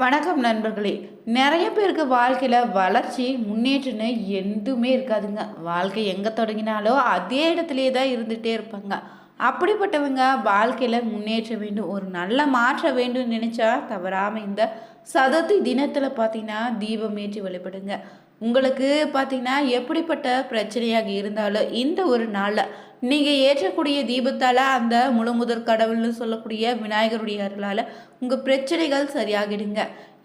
வணக்கம் நண்பர்களே. நிறைய பேருக்கு வாழ்க்கையில் வளர்ச்சி முன்னேற்றம்னு எதுவுமே இருக்காதுங்க. வாழ்க்கை எங்கே தொடங்கினாலோ அதே இடத்துலையே தான் இருந்துகிட்டே இருப்பாங்க. அப்படிப்பட்டவங்க வாழ்க்கையில் முன்னேற்ற வேண்டும் ஒரு நல்ல மாற்றம் வேண்டும் நினச்சா தவறாமல் இந்த சதுர்த்தி தினத்தில் பார்த்தீங்கன்னா தீபம் ஏற்றி வழிபடுங்க. உங்களுக்கு பார்த்தீங்கன்னா எப்படிப்பட்ட பிரச்சனையாக இருந்தாலும் இந்த ஒரு நாளில் நீங்கள் ஏற்றக்கூடிய தீபத்தால் அந்த முழுமுதற் கடவுள்னு சொல்லக்கூடிய விநாயகருடைய அருளால் உங்கள் பிரச்சனைகள் சரியாகிடுங்க.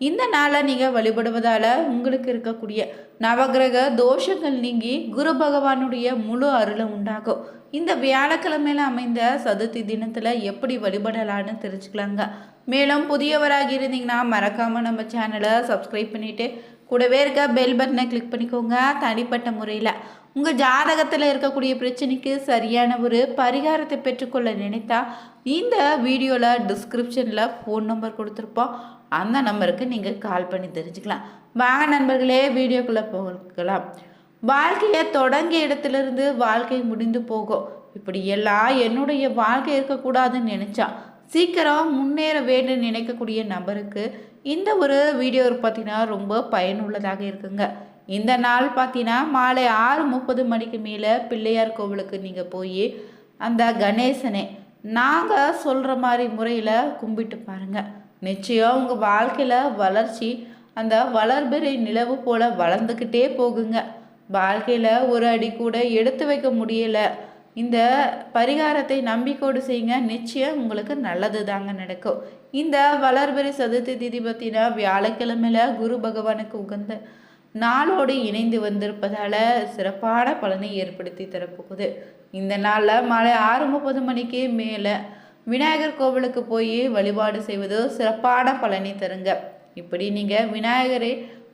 இந்த நாளை நீங்கள் வழிபடுவதால் உங்களுக்கு இருக்கக்கூடிய நவகிரக தோஷங்கள் நீங்கி குரு பகவானுடைய முழு அருளும் உண்டாகும் இந்த வியாழக்கிழமையில அமைந்த சதுர்த்தி தினத்தில் எப்படி வழிபடலான்னு தெரிஞ்சுக்கலாங்க. மேலும் புதியவராக இருந்தீங்கன்னா மறக்காமல் நம்ம சேனலை சப்ஸ்கிரைப் பண்ணிவிட்டு கூடவே இருக்க பெல் பட்டனை கிளிக் பண்ணிக்கோங்க தனிப்பட்ட முறையில். உங்கள் ஜாதகத்தில் இருக்கக்கூடிய பிரச்சனைக்கு சரியான ஒரு பரிகாரத்தை பெற்றுக்கொள்ள நினைத்தா இந்த வீடியோவில் டிஸ்கிரிப்ஷனில் ஃபோன் நம்பர் கொடுத்துருப்போம். அந்த நம்பருக்கு நீங்கள் கால் பண்ணி தெரிஞ்சுக்கலாம். வாங்க நண்பர்களே வீடியோக்குள்ளே போகலாம். வாழ்க்கையை தொடங்கிய இடத்துலேருந்து வாழ்க்கை முடிந்து போகும். இப்படி எல்லாம் என்னுடைய வாழ்க்கை இருக்கக்கூடாதுன்னு நினச்சா சீக்கிரம் முன்னேற வேண்டும் நினைக்கக்கூடிய நபருக்கு இந்த ஒரு வீடியோ பார்த்தீங்கன்னா ரொம்ப பயனுள்ளதாக இருக்குங்க. இந்த நாள் பார்த்தீங்கன்னா மாலை ஆறு முப்பது மணிக்கு மேலே பிள்ளையார் கோவிலுக்கு நீங்கள் போய் அந்த கணேசனை நாங்கள் சொல்கிற மாதிரி முறையில் கும்பிட்டு பாருங்கள் நிச்சயம் உங்கள் வாழ்க்கையில் வளர்ச்சி அந்த வளர்பிறை நிலவு போல் வளர்ந்துக்கிட்டே போகுங்க. வாழ்க்கையில் ஒரு அடி கூட எடுத்து வைக்க முடியலை. இந்த பரிகாரத்தை நம்பிக்கோடு செய்யுங்க. நிச்சயம் உங்களுக்கு நல்லது தாங்க நடக்கும். இந்த வளர்பிறை சதுர்த்தி திதி பற்றினா வியாழக்கிழமையில் குரு பகவானுக்கு உகந்த நாளோடு இணைந்து வந்திருப்பதால் சிறப்பான பலனை ஏற்படுத்தி தரப்போகுது. இந்த நாளில் மாலை ஆறு முப்பது மணிக்கு மேலே விநாயகர் கோவிலுக்கு போய் வழிபாடு செய்வது சிறப்பான பலனை தருங்க. இப்படி நீங்கள் விநாயகரை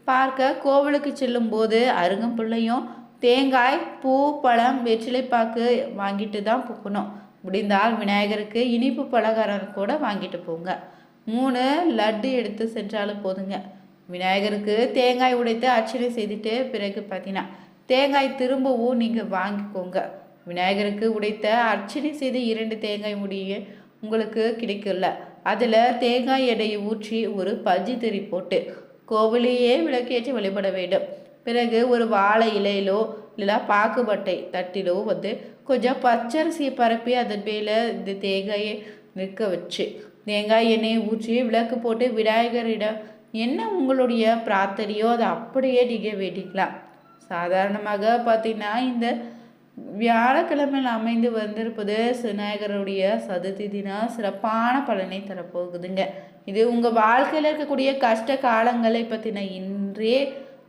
பார்க்க கோவிலுக்கு செல்லும்போது அருங்கம்புள்ளையும் தேங்காய் பூ பழம் வெற்றிலைப்பாக்கு வாங்கிட்டு தான் போகணும். முடிந்தால் விநாயகருக்கு இனிப்பு பலகாரம் கூட வாங்கிட்டு போங்க. மூணு லட்டு எடுத்து சென்றாலும் போதுங்க. விநாயகருக்கு தேங்காய் உடைத்து அர்ச்சனை செய்துட்டு பிறகு பார்த்தீங்கன்னா தேங்காய் திரும்பவும் நீங்கள் வாங்கிக்கோங்க. விநாயகருக்கு உடைத்த அர்ச்சனை செய்து இரண்டு தேங்காய் முடிய உங்களுக்கு கிடைக்கல அதில் தேங்காய் எடையை ஊற்றி ஒரு பஜ்ஜி திரி போட்டு கோவிலையே விளக்கேற்றி வழிபட வேண்டும். பிறகு ஒரு வாழை இலையிலோ இல்லை பாக்குபட்டை தட்டிலோ வந்து கொஞ்சம் பச்சரிசியை பரப்பி அதன் மேலே இந்த தேங்காயை நிற்க வச்சு தேங்காய் எண்ணெயை ஊற்றி விளக்கு போட்டு விநாயகரிடம் என்ன உங்களுடைய பிரார்த்தனையோ அதை அப்படியே நீங்கள் வேண்டிக்கலாம். சாதாரணமாக பார்த்தீங்கன்னா இந்த வியாழக்கிழமையில் அமைந்து வந்திருப்பது விநாயகருடைய சதுர்த்தி தினம் சிறப்பான பலனை தரப்போகுதுங்க. இது உங்கள் வாழ்க்கையில் இருக்கக்கூடிய கஷ்ட காலங்களை பற்றின இன்றே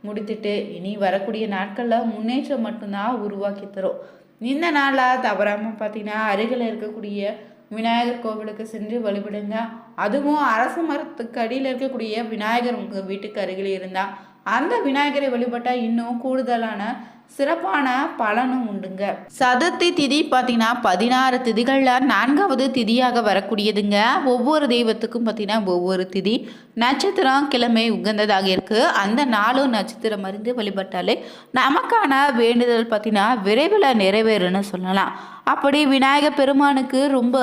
முடித்துட்டு இனி வரக்கூடிய நாட்களில் முன்னேற்றம் மட்டும்தான் உருவாக்கி தரும். இந்த நாளாக தவறாமல் பார்த்தீங்கன்னா அருகில் இருக்கக்கூடிய விநாயகர் கோவிலுக்கு சென்று வழிபடுங்க. அதுவும் அரச மரத்துக்கு அடியில் இருக்கக்கூடிய விநாயகர் உங்கள் வீட்டுக்கு அருகில் இருந்தால் அந்த விநாயகரை வழிபட்டால் இன்னும் கூடுதலான சிறப்பான பலனும் உண்டுங்க. சதுர்த்தி திதி பார்த்தீங்கன்னா பதினாறு திதிகளில் நான்காவது திதியாக வரக்கூடியதுங்க. ஒவ்வொரு தெய்வத்துக்கும் பார்த்தீங்கன்னா ஒவ்வொரு திதி. நட்சத்திரம் கிழமை உகந்ததாக இருக்குது அந்த நாளும் நட்சத்திரம் அறிந்து வழிபட்டாலே நமக்கான வேண்டுதல் பார்த்தீங்கன்னா விரைவில் நிறைவேறுன்னு சொல்லலாம். அப்படி விநாயகர் பெருமானுக்கு ரொம்ப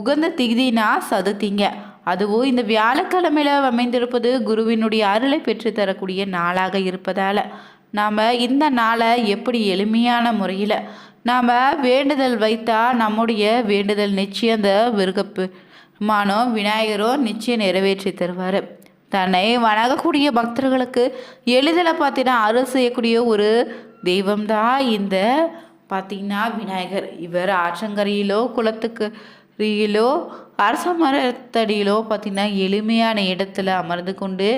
உகந்த திதினா சதுர்த்திங்க. அதுவும் இந்த வியாழக்கிழமையில் அமைந்திருப்பது குருவினுடைய அருளை பெற்று தரக்கூடிய நாளாக இருப்பதால் நாம் இந்த நாளை எப்படி எளிமையான முறையில் நாம் வேண்டுதல் வைத்தால் நம்முடைய வேண்டுதல் நிச்சயம் அந்த விருகப்பு. மானோ விநாயகரோ நிச்சயம் நிறைவேற்றி தருவார். தன்னை வணங்கக்கூடிய பக்தர்களுக்கு எளிதில் பார்த்தீங்கன்னா அருள் செய்யக்கூடிய ஒரு தெய்வம்தான் இந்த பார்த்திங்கன்னா விநாயகர். இவர் ஆற்றங்கரையிலோ குளத்துக்கு அருகிலோ அரச மரத்தடியிலோ பார்த்திங்கன்னா எளிமையான இடத்துல அமர்ந்து கொண்டு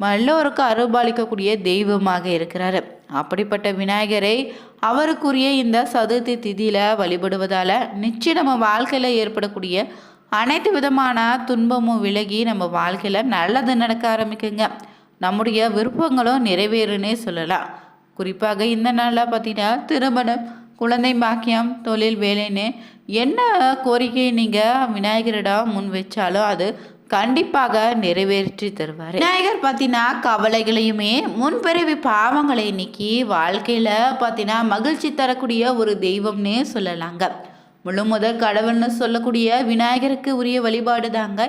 எல்லோருக்கும் அருள்பாலிக்கக்கூடிய தெய்வமாக இருக்கிறார். அப்படிப்பட்ட விநாயகரை அவருக்குரிய இந்த சதுர்த்தி திதியில் வழிபடுவதால் நிச்சயம் நம்ம வாழ்க்கையில் ஏற்படக்கூடிய அனைத்து விதமான துன்பமும் விலகி நம்ம வாழ்க்கையில் நல்லது நடக்க ஆரம்பிக்குங்க. நம்முடைய விருப்பங்களும் நிறைவேறுன்னே சொல்லலாம். குறிப்பாக இந்த நாளில் பார்த்தீங்கன்னா திருமணம் குழந்தை பாக்கியம் தொழில் வேலைன்னு என்ன கோரிக்கை நீங்கள் விநாயகரிடம் முன் வச்சாலும் அது கண்டிப்பாக நிறைவேற்றி தருவார். விநாயகர் பார்த்தீங்கன்னா கவலைகளையுமே முன்பிறவி பாவங்களை நீக்கி வாழ்க்கையில் பார்த்தீங்கன்னா மகிழ்ச்சி தரக்கூடிய ஒரு தெய்வம்னே சொல்லலாங்க. முழு முதல் கடவுள்னு சொல்லக்கூடிய விநாயகருக்கு உரிய வழிபாடு தாங்க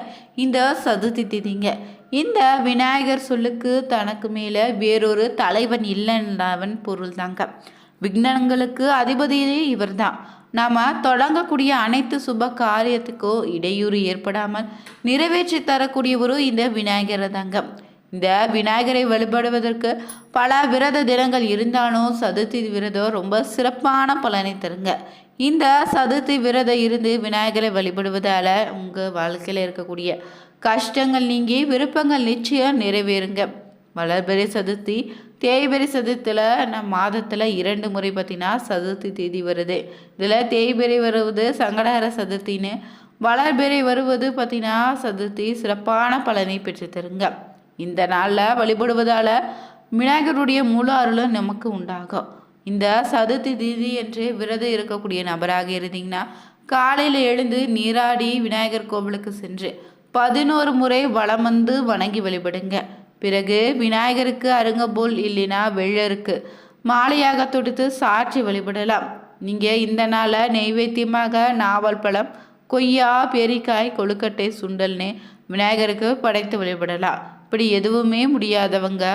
இந்த சதுர்த்தி திதிங்க. இந்த விநாயகர் சொல்லுக்கு தனக்கு மேலே வேறொரு தலைவன் இல்லைன்றவன் பொருள் தாங்க விக்னங்களுக்கு அதிபதியே இவர்தான். நாம் தொடங்கக்கூடிய அனைத்து சுப காரியத்துக்கும் இடையூறு ஏற்படாமல் நிறைவேற்றி தரக்கூடியவரும் இந்த விநாயகர் தாங்க. இந்த விநாயகரை வழிபடுவதற்கு பல விரத தினங்கள் இருந்தாலும் சதுர்த்தி விரதம் ரொம்ப சிறப்பான பலனை தருங்க. இந்த சதுர்த்தி விரதம் இருந்து விநாயகரை வழிபடுவதால் உங்கள் வாழ்க்கையில் இருக்கக்கூடிய கஷ்டங்கள் நீங்கி விருப்பங்கள் நிச்சயம் நிறைவேறுங்க. வளர்பெரி சதுர்த்தி தேய்பெரி சதுர்த்தியில் நம்ம மாதத்தில் இரண்டு முறை பார்த்தீங்கன்னா சதுர்த்தி தேதி வருது. இதில் தேய்பெரி வருவது சங்கடஹர சதுர்த்தின்னு வளர்பெரி வருவது பார்த்தீங்கன்னா சதுர்த்தி சிறப்பான பலனை பெற்று தருங்க இந்த நாளில் வழிபடுவதால் விநாயகருடைய முழு அருளும் நமக்கு உண்டாகும். இந்த சதுர்த்தி தீதி என்று விரதம் இருக்கக்கூடிய நபராக இருந்தீங்கன்னா காலையில் எழுந்து நீராடி விநாயகர் கோவிலுக்கு சென்று பதினோரு முறை வளம் வந்து வணங்கி வழிபடுங்க. பிறகு விநாயகருக்கு அருங்கபோல் இல்லைனா வெள்ளருக்கு. மாலையாக தொடுத்து சாற்றி வழிபடலாம். நீங்கள் இந்த நாளை நெய்வேத்தியமாக நாவல் பழம் கொய்யா பெரிக்காய் கொழுக்கட்டை சுண்டல்னு விநாயகருக்கு படைத்து வழிபடலாம். இப்படி எதுவுமே முடியாதவங்க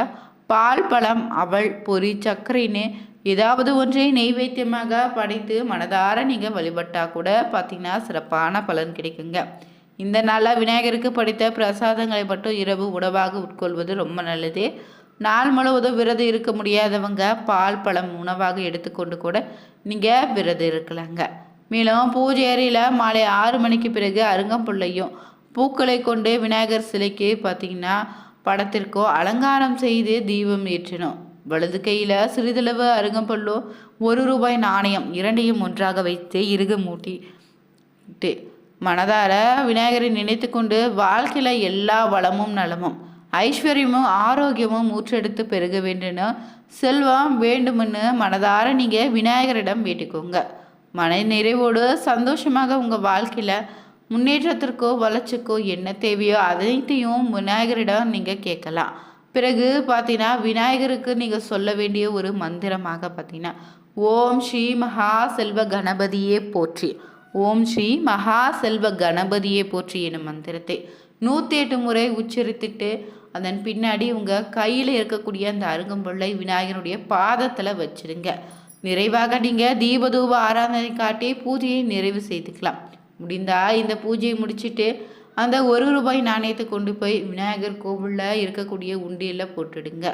பால் பழம் அவள் பொறி சர்க்கரைன்னு ஏதாவது ஒன்றை நெய்வேத்தியமாக படைத்து மனதார நீங்கள் வழிபட்டால் கூட பார்த்திங்கன்னா சிறப்பான பலன் கிடைக்குங்க. இந்த நாளில் விநாயகருக்கு படித்த பிரசாதங்களை மட்டும் இரவு உணவாக உட்கொள்வது ரொம்ப நல்லது. நாள் முழுவதும் விரதம் இருக்க முடியாதவங்க பால் பழம் உணவாக எடுத்துக்கொண்டு கூட நீங்கள் விரதம் இருக்கலாங்க. மேலும் பூஜை அறையில் மாலை ஆறு மணிக்கு பிறகு அருங்கம்புள்ளையும் பூக்களை கொண்டு விநாயகர் சிலைக்கு பார்த்திங்கன்னா படத்திற்கோ அலங்காரம் செய்து தீபம் ஏற்றணும். வலது கையில் சிறிதளவு அருங்கம்புல்லோ ஒரு ரூபாய் நாணயம் இரண்டையும் ஒன்றாக வைத்து இறுக மூட்டி மனதார விநாயகரை நினைத்து கொண்டு வாழ்க்கையில் எல்லா வளமும் நலமும் ஐஸ்வர்யமும் ஆரோக்கியமும் ஊற்றெடுத்து பெருக வேண்டும்னு செல்வம் வேண்டும்னு மனதார நீங்கள் விநாயகரிடம் வேண்டிக்கோங்க. மன நிறைவோடு சந்தோஷமாக உங்கள் வாழ்க்கையில் முன்னேற்றத்திற்கோ வளர்ச்சிக்கோ என்ன தேவையோ அனைத்தையும் விநாயகரிடம் நீங்கள் கேட்கலாம். பிறகு பார்த்தீங்கன்னா விநாயகருக்கு நீங்கள் சொல்ல வேண்டிய ஒரு மந்திரமாக பார்த்தீங்கன்னா ஓம் ஸ்ரீ மகா செல்வ கணபதியே போற்றி. ஓம் ஸ்ரீ மகா செல்வ கணபதியை போற்றி எனும் மந்திரத்தை நூற்றி எட்டு முறை உச்சரித்துட்டு அதன் பின்னாடி உங்கள் கையில் இருக்கக்கூடிய அந்த அருங்கம்பொருளை விநாயகனுடைய பாதத்தில் வச்சுருங்க. நிறைவாக நீங்கள் தீபதூப ஆராதனை காட்டி பூஜையை நிறைவு செய்துக்கலாம். முடிந்தால் இந்த பூஜையை முடிச்சுட்டு அந்த ஒரு ரூபாய் நாணயத்தை கொண்டு போய் விநாயகர் கோவிலில் இருக்கக்கூடிய உண்டியில் போட்டுடுங்க.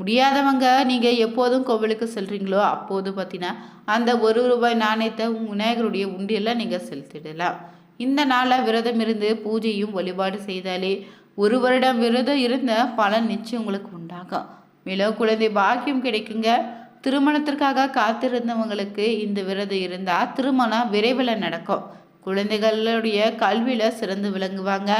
முடியாதவங்க நீங்கள் எப்போதும் கோவிலுக்கு செல்கிறீங்களோ அப்போது பார்த்தீங்கன்னா அந்த ஒரு ரூபாய் நாணயத்தை விநாயகருடைய உண்டியெல்லாம் நீங்கள் செலுத்திடலாம். இந்த நாளில் விரதம் இருந்து பூஜையும் வழிபாடு செய்தாலே ஒரு வருடம் விரதம் இருந்த பலன் நிச்சயம் உங்களுக்கு உண்டாகும். மேலும் குழந்தை பாக்கியம் கிடைக்குங்க. திருமணத்திற்காக காத்திருந்தவங்களுக்கு இந்த விரதம் இருந்தால் திருமணம் விரைவில் நடக்கும். குழந்தைகளுடைய கல்வியில் சிறந்து விளங்குவாங்க.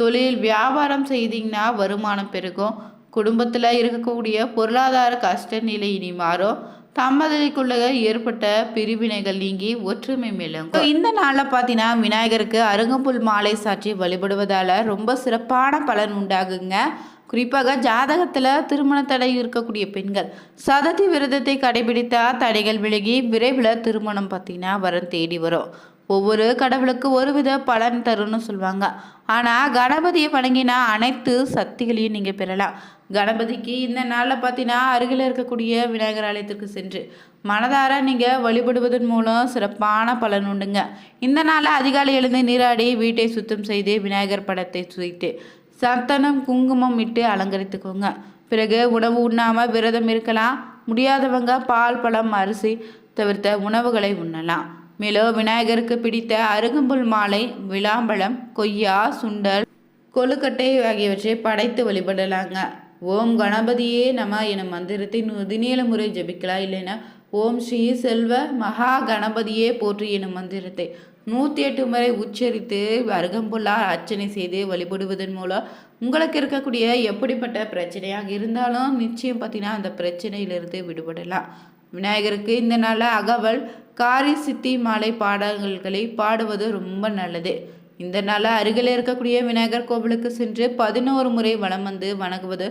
தொழில் வியாபாரம் செய்தீங்கன்னா வருமானம் பெருகும். குடும்பத்தில் இருக்கக்கூடிய பொருளாதார கஷ்ட நிலை இனி மாறும் தம்பதிக்குள்ள ஏற்பட்ட பிரிவினைகள் நீங்கி ஒற்றுமை மேலும் இந்த நாளில் பார்த்தீங்கன்னா விநாயகருக்கு அருங்கம்புல் மாலை சாற்றி வழிபடுவதால் ரொம்ப சிறப்பான பலன் உண்டாகுங்க. குறிப்பாக ஜாதகத்தில் திருமண தடை இருக்கக்கூடிய பெண்கள் சததி விரதத்தை கடைபிடித்தா தடைகள் விலகி விரைவில் திருமணம் பார்த்தீங்கன்னா வரம் தேடி வரும். ஒவ்வொரு கடவுளுக்கு ஒரு வித பலன் தரும்னு சொல்லுவாங்க. ஆனால் கணபதியை வணங்கினா அனைத்து சக்திகளையும் நீங்கள் பெறலாம். கணபதிக்கு இந்த நாளில் பார்த்தீங்கன்னா அருகில் இருக்கக்கூடிய விநாயகர் ஆலயத்திற்கு சென்று மனதார நீங்கள் வழிபடுவதன் மூலம் சிறப்பான பலன் உண்டுங்க. இந்த நாளில் அதிகாலை எழுந்து நீராடி வீட்டை சுத்தம் செய்து விநாயகர் படத்தை சுவைத்து சத்தனம் குங்குமம் இட்டு அலங்கரித்துக்கோங்க. பிறகு உணவு உண்ணாமல் விரதம் இருக்கலாம். முடியாதவங்க பால் பழம் அரிசி தவிர்த்த உணவுகளை உண்ணலாம். மேலும் விநாயகருக்கு பிடித்த அருகம்புல் மாலை விளாம்பழம் கொய்யா சுண்டல் கொழுக்கட்டை ஆகியவற்றை படைத்து வழிபடலாங்க. ஓம் கணபதியே நம என மந்திரத்தை தினேல முறை ஜபிக்கலாம் இல்லைன்னா ஓம் ஸ்ரீ செல்வ மகா கணபதியே போற்றி எனும் மந்திரத்தை நூற்றி எட்டு முறை உச்சரித்து அருகம்புல்லா அர்ச்சனை செய்து வழிபடுவதன் மூலம் உங்களுக்கு இருக்கக்கூடிய எப்படிப்பட்ட பிரச்சனையாக இருந்தாலும் நிச்சயம் பார்த்தீங்கன்னா அந்த பிரச்சனையிலிருந்து விடுபடலாம். விநாயகருக்கு இந்த நாளில் அகவல் காரி சித்தி மாலை பாடல்களை பாடுவது ரொம்ப நல்லது. இந்த நாளில் அருகில் இருக்கக்கூடிய விநாயகர் கோவிலுக்கு சென்று பதினோரு முறை வளம் வந்து வணங்குவது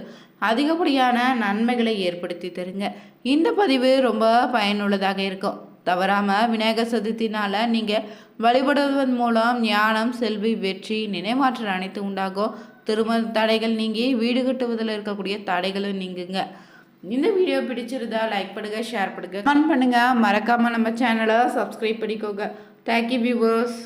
அதிகப்படியான நன்மைகளை ஏற்படுத்தி தருங்க. இந்த பதிவு ரொம்ப பயனுள்ளதாக இருக்கும். தவறாமல் விநாயகர் சதுர்த்தினால் நீங்கள் வழிபடுவதன் மூலம் ஞானம் செல்வி வெற்றி நினைவாற்றல் அனைத்து உண்டாகும். திருமண தடைகள் நீங்கி வீடு கட்டுவதில் இருக்கக்கூடிய தடைகளும் நீங்குங்க. இந்த வீடியோ பிடிச்சிருந்தா லைக் பண்ணுங்க ஷேர் பண்ணுங்க. கமெண்ட் பண்ணுங்க. மறக்காம நம்ம சேனலை சப்ஸ்கிரைப் பண்ணிக்கோங்க. Thank you viewers